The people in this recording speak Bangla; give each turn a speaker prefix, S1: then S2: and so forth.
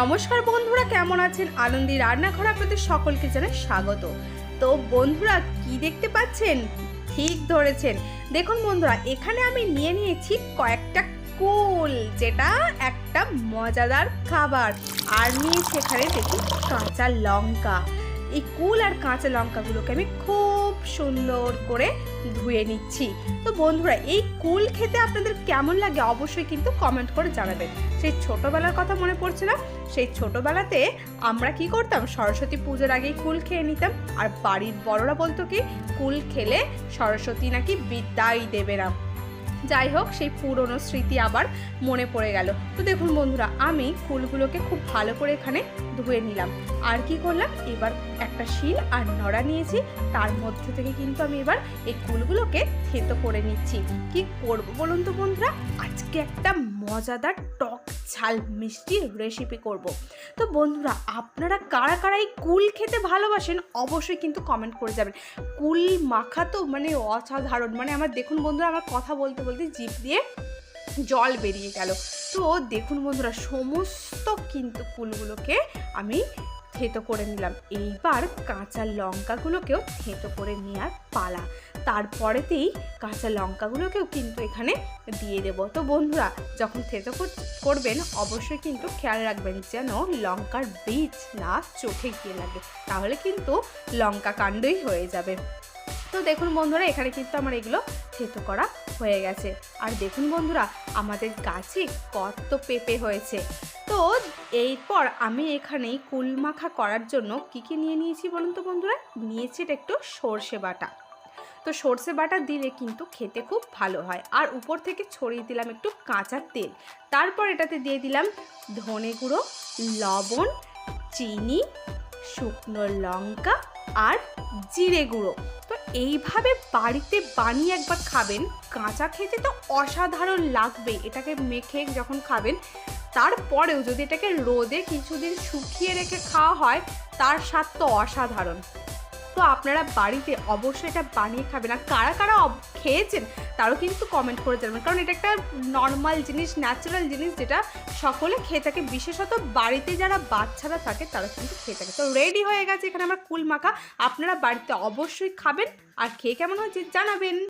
S1: নমস্কার বন্ধুরা, কেমন আছেন? আনন্দী রান্নাঘর আপনাদের সকলকে জানাই স্বাগত। তো বন্ধুরা, কি দেখতে পাচ্ছেন? ঠিক ধরেছেন। দেখুন বন্ধুরা, এখানে আমি নিয়ে নিয়েছি কয়েকটা কুল, যেটা একটা মজাদার খাবার। আর নিয়েছি এখানে দেখি কাঁচা লঙ্কা। এই কুল আর কাঁচা লঙ্কাগুলোকে আমি খুব সুন্দর করে ধুয়ে নিচ্ছি। তো বন্ধুরা, এই কুল খেতে আপনাদের কেমন লাগে অবশ্যই কিন্তু কমেন্ট করে জানাবেন। সেই ছোটোবেলার কথা মনে পড়ছে না? সেই ছোটোবেলাতে আমরা কি করতাম? সরস্বতী পুজোর আগেই কুল খেয়ে নিতাম। আর বাড়ির বড়রা বলতো কি, কুল খেলে সরস্বতী নাকি বিদ্যাই দেবে না। যাই হোক, সেই পুরনো স্মৃতি আবার মনে পড়ে গেল। তো দেখুন বন্ধুরা, আমি ফুলগুলোকে খুব ভালো করে এখানে ধুয়ে নিলাম। আর কি করলাম? এবার একটা শিল আর নড়া নিয়েছি। তার মধ্যে থেকে কিন্তু আমি এবার এই ফুলগুলোকে থেতো করে নিচ্ছি। কি করব বলুন তো বন্ধুরা? আজকে একটা মজাদার টক ঝাল মিষ্টি রেসিপি করব। তো বন্ধুরা, আপনারা কারা কারা এই কুল খেতে ভালোবাসেন অবশ্যই কিন্তু কমেন্ট করে যাবেন। কুল মাখা তো মানে অসাধারণ। মানে আমার দেখুন বন্ধুরা, আমার কথা বলতে বলতে জিভ দিয়ে জল বেরিয়ে গেল। তো দেখুন বন্ধুরা, সমস্ত কিন্তু ফুলগুলোকে আমি থেতো করে নিলাম। এইবার কাঁচা লঙ্কাগুলোকেও থেতো করে নেওয়ার পালা। তারপরেতেই কাঁচা লঙ্কাগুলোকেও কিন্তু এখানে দিয়ে দেব। তো বন্ধুরা, যখন থেতো করবেন, অবশ্যই কিন্তু খেয়াল রাখবেন যেন লঙ্কার বীজ না চোখে গিয়ে লাগে। তাহলে কিন্তু লঙ্কা কাণ্ডই হয়ে যাবে। তো দেখুন বন্ধুরা, এখানে কিন্তু আমার এগুলো থেতো করা হয়ে গেছে। আর দেখুন বন্ধুরা, আমাদের গাছে কত পেঁপে হয়েছে। তো এরপর আমি এখানে কুল মাখা করার জন্য কি কি নিয়ে নিয়েছি বলুন তো বন্ধুরা? নিয়েছি একটু সর্ষে বাটা। তো সর্ষে বাটা দিলে কিন্তু খেতে খুব ভালো হয়। আর উপর থেকে ছড়িয়ে দিলাম একটু কাঁচা তেল। তারপর এটাতে দিয়ে দিলাম ধনে গুঁড়ো, লবণ, চিনি শুকনো লঙ্কা আর জিরে গুঁড়ো। তো এইভাবে বাড়িতে বানিয়ে একবার খাবেন, কাঁচা খেতে তো অসাধারণ লাগবে এটাকে মেখে যখন খাবেন, তারপরেও যদি এটাকে রোদে কিছুদিন শুকিয়ে রেখে খাওয়া হয়, তার স্বাদ তো অসাধারণ। তো আপনারা বাড়িতে অবশ্যই এটা বানিয়ে খাবেন। আর কারা কারা খেয়েছেন, তারও কিন্তু কমেন্ট করে জানাবেন। কারণ এটা একটা নর্মাল জিনিস ন্যাচারাল জিনিস যেটা সকলে খেয়ে থাকে। বিশেষত বাড়িতে যারা বাচ্চারা থাকে, তারা কিন্তু খেয়ে থাকে। তো রেডি হয়ে গেছে এখানে আমার কুল মাখা। আপনারা বাড়িতে অবশ্যই খাবেন। আর খেয়ে কেমন হয়েছে জানাবেন।